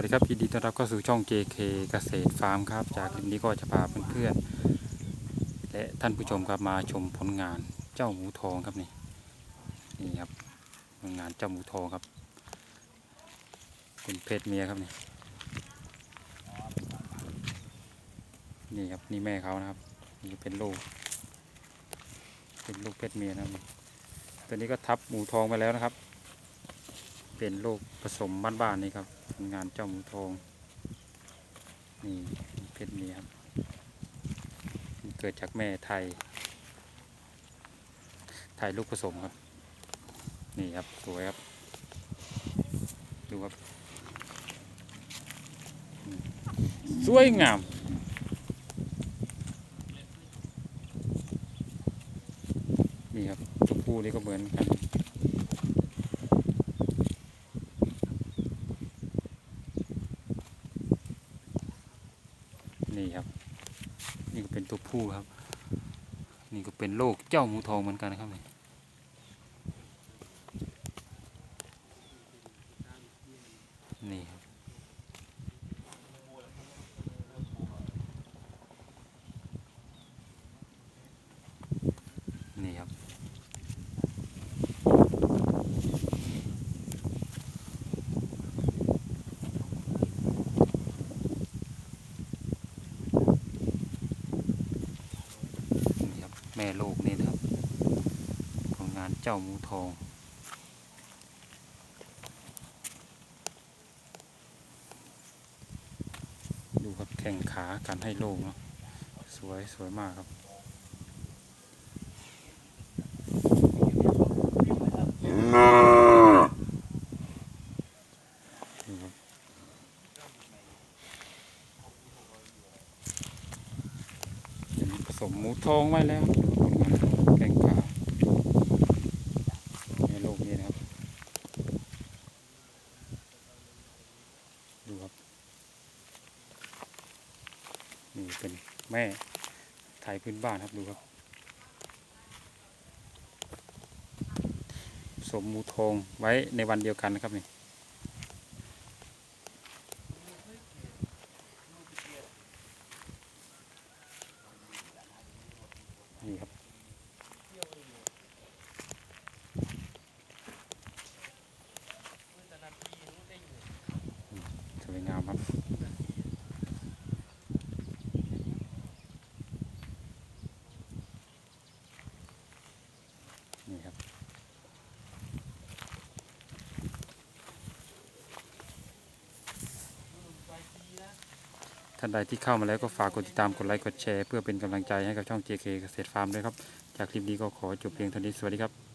วัสดีครับยินดีต้อนรับเข้าสู่ช่อง JK เกษตรฟาร์มครับ จากคลิปนี้ก็จะพาเพื่อนๆและท่านผู้ชมครับมาชมผลงานเจ้าหมูทองครับนี่นี่ครับผลงานเจ้าหมูทองครับ เป็นเพศเมียครับนี่นี่ครับนี่แม่เขานะครับนี่เป็นลูก เป็นลูกเพศเมียนะครับตัวนี้ก็ทับหมูทองไปแล้วนะครับ เป็นลูกผสมบ้านๆนี่ครับ ผลงานเจ้าหมูทองนี่เพชรเมียครับเกิดจากแม่ไทย ไทยลูกผสมครับ นี่ครับสวยครับ ดูครับ สวยงามนี่ครับตัวผู้นี่ก็เหมือนกัน นี่ครับ นี่ก็เป็นตัวผู้ครับ นี่ก็เป็นโรคเจ้าหมูทองเหมือนกันนะครับนี่นี่ครับนี่ครับ นี่ครับ แม่ลูกนี่นะครับผลงานเจ้ามูทองดูครับแข่งขาการให้ลูกเนาะสวยสวยมากครับนี่ครับเป็นผ สมหมูทองไว้แล้วผลงานแข่งขาในโลกนี้นะครับ ดูครับ นี่เป็นแม่ไทยพื้นบ้านครับดูครับ สมหมูทองไว้ในวันเดียวกันนะครับนี่ นี่ครับ สวยงามครับ นี่ครับ ท่านใดที่เข้ามาแล้วก็ฝากกดติดตามกดไลค์กดแชร์เพื่อเป็นกำลังใจให้กับช่อง JK เกษตรฟาร์มด้วยครับ จากคลิปนี้ก็ขอจบเพียงเท่านี้สวัสดีครับ